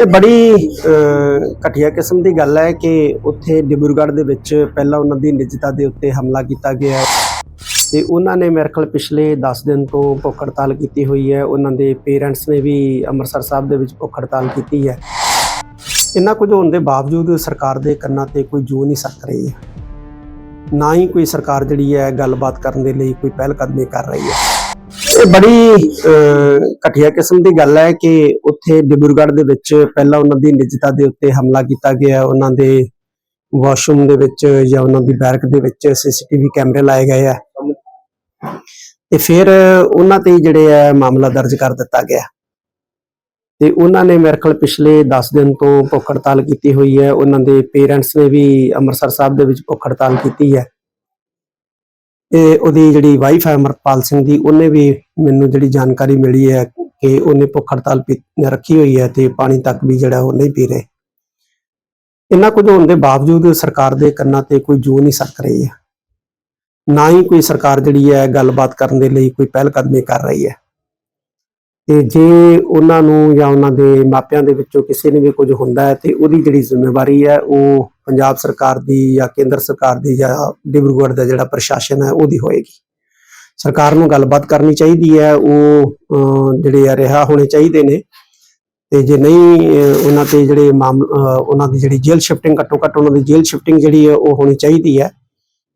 ਇਹ ਬੜੀ ਘਟੀਆ ਕਿਸਮ ਦੀ ਗੱਲ ਹੈ ਕਿ ਉੱਥੇ ਡਿਬਰੂਗੜ੍ਹ ਦੇ ਵਿੱਚ ਪਹਿਲਾਂ ਉਹਨਾਂ ਦੀ ਨਿੱਜਤਾ ਦੇ ਉੱਤੇ ਹਮਲਾ ਕੀਤਾ ਗਿਆ ਹੈ। ਤੇ ਉਹਨਾਂ ਨੇ ਮੇਰੇ ਖਿਆਲ ਪਿਛਲੇ 10 ਦਿਨ ਤੋਂ ਭੁੱਖ ਹੜਤਾਲ ਕੀਤੀ ਹੋਈ ਹੈ। ਉਹਨਾਂ ਦੇ ਪੇਰੈਂਟਸ ਨੇ ਵੀ ਅੰਮ੍ਰਿਤਸਰ ਸਾਹਿਬ ਦੇ ਵਿੱਚ ਭੁੱਖ ਹੜਤਾਲ ਕੀਤੀ ਹੈ। ਇੰਨਾ ਕੁਝ ਹੋਣ ਦੇ ਬਾਵਜੂਦ ਸਰਕਾਰ ਦੇ ਕੰਨਾਂ ਤੇ ਕੋਈ ਜੂ ਨਹੀਂ ਸੱਕ ਰਹੀ। ਹੈ ਨਾ ਹੀ ਕੋਈ ਸਰਕਾਰ ਜਿਹੜੀ ਹੈ ਗੱਲਬਾਤ ਕਰਨ ਦੇ ਲਈ ਕੋਈ ਪਹਿਲ ਕਦਮੀ ਕਰ ਰਹੀ ਹੈ। ਇਹ ਬੜੀ ਅਹ, ਘਟੀਆ ਕਿਸਮ ਦੀ ਗੱਲ ਹੈ ਕਿ ਉੱਥੇ ਡਿਬਰੂਗੜ੍ਹ ਦੇ ਵਿੱਚ ਪਹਿਲਾਂ ਉਹਨਾਂ ਦੀ ਨਿੱਜਤਾ ਦੇ ਉੱਤੇ ਹਮਲਾ ਕੀਤਾ ਗਿਆ ਉਹਨਾਂ ਦੇ ਵਾਸ਼ਰੂਮ ਦੇ ਵਿੱਚ ਜਾਂ ਉਹਨਾਂ ਦੀ ਬੈਰਕ ਦੇ ਵਿੱਚ ਸੀਸੀਟੀਵੀ ਕੈਮਰੇ ਲਾਏ ਗਏ ਆ। ਤੇ ਫਿਰ ਉਹਨਾਂ ਤੇ ਜਿਹੜੇ ਆ ਮਾਮਲਾ ਦਰਜ ਕਰ ਦਿੱਤਾ ਗਿਆ। ਤੇ ਉਹਨਾਂ ਨੇ ਮੇਰੇ ਖਿਆਲ ਪਿਛਲੇ 10 ਦਿਨ ਤੋਂ ਭੁੱਖ ਹੜਤਾਲ ਕੀਤੀ ਹੋਈ ਹੈ। ਉਹਨਾਂ ਦੇ ਪੇਰੈਂਟਸ ਨੇ ਵੀ ਅੰਮ੍ਰਿਤਸਰ ਸਾਹਿਬ ਦੇ ਵਿੱਚ ਭੁੱਖ ਹੜਤਾਲ ਕੀਤੀ ਹੈ। ਇਹ ਉਹਦੀ ਜਿਹੜੀ ਵਾਈਫ ਹੈ ਅਮਰਪਾਲ ਸਿੰਘ ਦੀ ਉਹਨੇ ਵੀ ਮੈਨੂੰ ਜਿਹੜੀ ਜਾਣਕਾਰੀ ਮਿਲੀ ਹੈ ਕਿ ਉਹਨੇ ਭੁੱਖ ਹੜਤਾਲ ਪੀ- ਰੱਖੀ ਹੋਈ ਹੈ ਤੇ ਪਾਣੀ ਤੱਕ ਵੀ ਜਿਹੜਾ ਉਹ ਨਹੀਂ ਪੀ ਰਹੇ। ਇੰਨਾ ਕੁਝ ਹੋਣ ਦੇ ਬਾਵਜੂਦ ਸਰਕਾਰ ਦੇ ਕੰਨਾਂ ਤੇ ਕੋਈ ਜੂ ਨਹੀਂ ਸੱਕ ਰਹੀ ਹੈ। ਨਾ ਹੀ ਕੋਈ ਸਰਕਾਰ ਜਿਹੜੀ ਹੈ ਗੱਲਬਾਤ ਕਰਨ ਦੇ ਲਈ ਕੋਈ ਪਹਿਲ ਕਦਮੀ ਕਰ ਰਹੀ ਹੈ। ਤੇ ਜੇ ਉਹਨਾਂ ਨੂੰ ਜਾਂ ਉਹਨਾਂ ਦੇ ਮਾਪਿਆਂ ਦੇ ਵਿੱਚੋਂ ਕਿਸੇ ਨੂੰ ਵੀ ਕੁਝ ਹੁੰਦਾ ਹੈ ਤੇ ਉਹਦੀ ਜਿਹੜੀ ਜ਼ਿੰਮੇਵਾਰੀ ਹੈ ਉਹ ਪੰਜਾਬ ਸਰਕਾਰ ਦੀ ਜਾਂ ਕੇਂਦਰ ਸਰਕਾਰ ਦੀ ਜਾਂ ਡਿਬਰੂਗੜ੍ਹ ਦਾ ਜਿਹੜਾ ਪ੍ਰਸ਼ਾਸਨ ਹੈ, ਉਹਦੀ ਹੋਏਗੀ। ਸਰਕਾਰ ਨੂੰ ਗੱਲਬਾਤ ਕਰਨੀ ਚਾਹੀਦੀ ਹੈ, ਉਹ ਜਿਹੜੇ ਆ ਰਿਹਾ ਹੋਣੇ ਚਾਹੀਦੇ ਨੇ। ਤੇ ਜੇ ਨਹੀਂ ਉਹਨਾਂ ਤੇ ਜਿਹੜੇ ਮਾਮਲ ਉਹਨਾਂ ਦੀ ਜਿਹੜੀ ਜੇਲ੍ਹ ਸ਼ਿਫਟਿੰਗ ਘੱਟੋ ਘੱਟ ਉਹਨਾਂ ਦੀ ਜੇਲ੍ਹ ਸ਼ਿਫਟਿੰਗ ਜਿਹੜੀ ਹੈ, ਉਹ ਹੋਣੀ ਚਾਹੀਦੀ ਹੈ।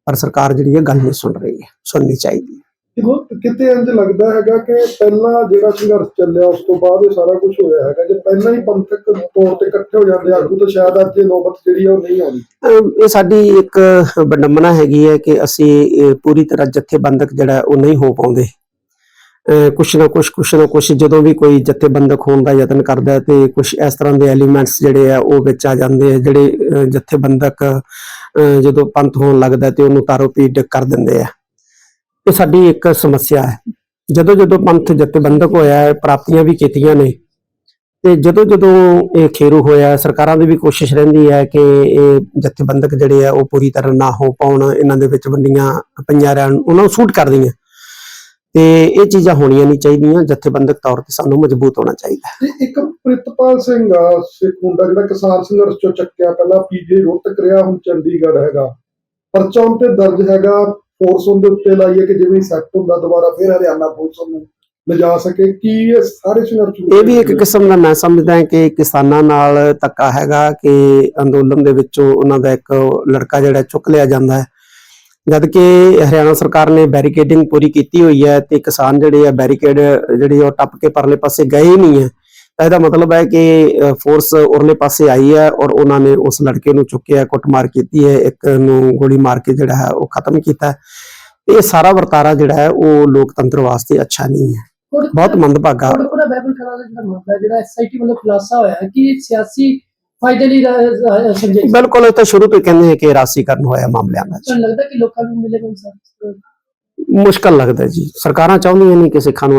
ਪਰ ਸਰਕਾਰ ਜਿਹੜੀ ਹੈ, ਗੱਲ ਨਹੀਂ ਸੁਣ ਰਹੀ ਹੈ, ਸੁਣਨੀ ਚਾਹੀਦੀ ਹੈ। ਦੇਖੋ, ਕਿਤੇ ਇੰਜ ਲੱਗਦਾ ਹੈਗਾ ਕਿ ਪਹਿਲਾਂ ਜਿਹੜਾ ਸੰਘਰਸ਼ ਚੱਲਿਆ, ਉਸ ਤੋਂ ਬਾਅਦ ਇਹ ਸਾਰਾ ਕੁਝ ਹੋਇਆ ਹੈਗਾ। ਜੇ ਪਹਿਲਾਂ ਹੀ ਪੰਥਕ ਤੌਰ ਤੇ ਇਕੱਠੇ ਹੋ ਜਾਂਦੇ ਆਗੂ ਤਾਂ ਸ਼ਾਇਦ ਅੱਜ ਇਹ ਨੌਬਤ ਜਿਹੜੀ ਆ ਉਹ ਨਹੀਂ ਆਉਣੀ ਇਹ ਸਾਡੀ ਇੱਕ ਵਡੰਬਨਾ ਹੈਗੀ ਹੈ ਕਿ ਅਸੀਂ ਪੂਰੀ ਤਰ੍ਹਾਂ ਜਥੇਬੰਦਕ ਜਿਹੜਾ ਉਹ ਨਹੀਂ ਹੋ ਪਾਉਂਦੇ। ਕੁਛ ਨਾ ਕੁਛ ਕੁਛ ਨਾ ਕੁਛ ਜਦੋਂ ਵੀ ਕੋਈ ਜਥੇਬੰਦਕ ਹੋਣ ਦਾ ਯਤਨ ਕਰਦਾ ਹੈ, ਤੇ ਕੁਛ ਇਸ ਤਰ੍ਹਾਂ ਦੇ ਐਲੀਮੈਂਟਸ ਜਿਹੜੇ ਆ, ਉਹ ਵਿੱਚ ਆ ਜਾਂਦੇ ਆ, ਜਿਹੜੇ, ਅਹ, ਜਥੇਬੰਦਕ ਜਦੋਂ ਪੰਥ ਹੋਣ ਲੱਗਦਾ ਤੇ ਉਹਨੂੰ ਤਾਰੋ ਪੀੜ ਕਰ ਦਿੰਦੇ ਆ। ਇਹ ਸਾਡੀ ਇੱਕ ਸਮੱਸਿਆ ਹੈ। ਜਦੋਂ ਜਦੋਂ ਪੰਥ ਜਥੇਬੰਦਕ ਹੋਇਆ ਹੈ, ਪ੍ਰਾਪਤੀਆਂ ਵੀ ਕੀਤੀਆਂ ਨੇ, ਤੇ ਜਦੋਂ ਜਦੋਂ ਇਹ ਖੇਰੂ ਹੋਇਆ ਸਰਕਾਰਾਂ ਦੀ ਵੀ ਕੋਸ਼ਿਸ਼ ਰਹਿੰਦੀ ਹੈ ਕਿ ਇਹ ਜਥੇਬੰਦਕ ਜਿਹੜੇ ਆ, ਉਹ ਪੂਰੀ ਤਰ੍ਹਾਂ ਨਾ ਹੋ ਪਾਉਣ, ਇਹਨਾਂ ਦੇ ਵਿੱਚ ਵੰਡੀਆਂ ਪਈਆਂ ਰਹਿਣ, ਉਹਨਾਂ ਨੂੰ ਸੂਟ ਕਰਦੀਆਂ ਤੇ ਇਹ ਚੀਜ਼ਾਂ ਹੋਣੀਆਂ ਨਹੀਂ ਚਾਹੀਦੀਆਂ ਜਥੇਬੰਦਕ ਤੌਰ ਤੇ ਸਾਨੂੰ ਮਜ਼ਬੂਤ ਹੋਣਾ ਚਾਹੀਦਾ ਇੱਕ ਪ੍ਰਿਤਪਾਲ ਸਿੰਘ ਸਿੱਖ ਮੁੰਡਾ ਜਿਹੜਾ ਕਿਸਾਨ ਸੰਘਰਸ਼ ਚੋਂ ਚੱਕਿਆ, ਪਹਿਲਾਂ ਪੀਜੀ ਰੋਹਤਕ ਰਿਹਾ, ਹੁਣ ਚੰਡੀਗੜ੍ਹ ਹੈਗਾ। ਪਰਚਾ ਤੇ ਦਰਜ ਹੈਗਾ ਫੋਰਸ ਉਹਦੇ ਉੱਤੇ ਲਾਈ ਹੈ ਕਿ ਜਿਵੇਂ ਸੈੱਟ ਹੁੰਦਾ ਦੁਬਾਰਾ ਫਿਰ ਹਰਿਆਣਾ ਪੁਲਿਸ ਉਹਨੂੰ ਲਿਜਾ ਸਕੇ। ਕੀ ਇਹ ਸਾਰੇ ਸੰਘਰਸ਼ ਇਹ ਵੀ ਇੱਕ ਕਿਸਮ ਦਾ ਮੈਂ ਸਮਝਦਾ ਕਿ ਕਿਸਾਨਾਂ ਨਾਲ ਧੱਕਾ ਹੈਗਾ ਕਿ ਅੰਦੋਲਨ ਦੇ ਵਿੱਚੋਂ ਉਹਨਾਂ ਦਾ ਇੱਕ ਲੜਕਾ ਜਿਹੜਾ ਚੁੱਕ ਲਿਆ ਜਾਂਦਾ ਹੈ। ਜਦ ਕਿ ਹਰਿਆਣਾ ਸਰਕਾਰ ਨੇ ਬੈਰੀਕੇਡਿੰਗ ਪੂਰੀ ਕੀਤੀ ਹੋਈ ਹੈ ਤੇ ਕਿਸਾਨ ਜਿਹੜੇ ਆ ਬੈਰੀਕੇਡ ਜਿਹੜੇ ਉਹ ਟੱਪ ਕੇ ਪਰਲੇ ਪਾਸੇ ਗਏ ਨਹੀਂ ਹੈ। ਤਾਂ ਇਹਦਾ ਮਤਲਬ ਹੈ ਕਿ ਫੋਰਸ ਉਰਲੇ ਪਾਸੇ ਆਈ ਹੈ ਔਰ ਉਹਨਾਂ ਨੇ ਉਸ ਲੜਕੇ ਨੂੰ ਚੁੱਕਿਆ ਕੁੱਟਮਾਰ ਕੀਤੀ ਹੈ ਇੱਕ ਨੂੰ ਗੋਲੀ ਮਾਰ ਕੇ ਜਿਹੜਾ ਹੈ ਉਹ ਖਤਮ ਕੀਤਾ ਇਹ ਸਾਰਾ ਵਰਤਾਰਾ ਜਿਹੜਾ ਹੈ ਉਹ ਲੋਕਤੰਤਰ ਵਾਸਤੇ ਅੱਛਾ ਨਹੀਂ ਹੈ। ਬਹੁਤ ਮੰਦਭਾਗਾ। ਕੋਟਕਪੁਰਾ ਬਾਈਬਲ ਖਾਨਾ ਦਾ ਜਿਹੜਾ ਮਾਮਲਾ ਹੈ, ਜਿਹੜਾ ਐਸਆਈਟੀ ਵੱਲੋਂ ਖੁਲਾਸਾ ਹੋਇਆ ਹੈ ਕਿ ਸਿਆਸੀ ਫਾਇਦੇ ਲਈ ਰ- ਸੰਜੇ ਜੀ ਬਿਲਕੁਲ ਇਹ ਤਾਂ ਸ਼ੁਰੂ ਤੋਂ ਕਹਿੰਦੇ ਕਿ ਰਾਸੀਕਰਨ ਹੋਇਆ ਮਾਮਲਿਆਂ ਦਾ। ਤੁਹਾਨੂੰ ਲੱਗਦਾ ਕਿ ਲੋਕਾਂ ਨੂੰ ਮਿਲੇਗਾ ਇਨਸਾਫ? ਮੁਸ਼ਕਲ ਲੱਗਦਾ ਜੀ। ਸਰਕਾਰਾਂ ਚਾਹੁੰਦੀਆਂ ਨਹੀਂ ਕਿ ਸਿੱਖਾਂ ਨੂੰ